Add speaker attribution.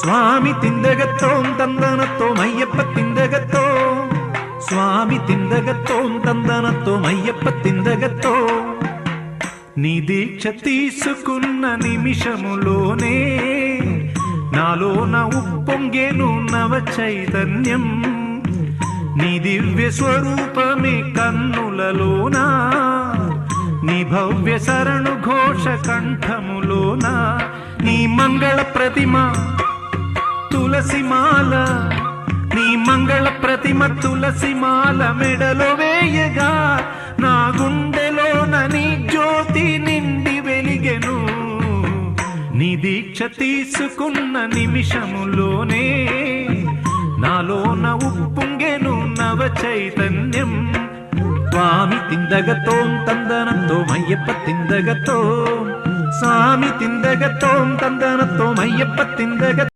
Speaker 1: స్వామి తిందగత్తోం తందనత్తోం అయ్యప్ప తిందగత్తో. స్వామి తిందగత్తోం తందనత్తోం అయ్యప్ప తిందగత్తో. నీ దీక్ష తీసుకున్న నిమిషములోనే నాలోన ఉప్పొంగేను నవ చైతన్యం. నీ దివ్య స్వరూపమే కన్నులలోనా నీ భవ్య శరణు ఘోష కంఠములోనా నీ మంగళ ప్రతిమ తులసిమాల నీ మంగళ ప్రతిమ తులసిమాల మెడలో వేయగా నా గుండెలోన నీ జ్యోతి నిండి వెలిగెను. నీ దీక్ష తీసుకున్న నిమిషములోనే నాలోన ఉప్పొంగెను నవ చైతన్యం. స్వామి తిందగతో తందనతో మయ్యప్ప తిందగతో స్వామి తిందగతో తందనతో మయ్యప్ప తిందగ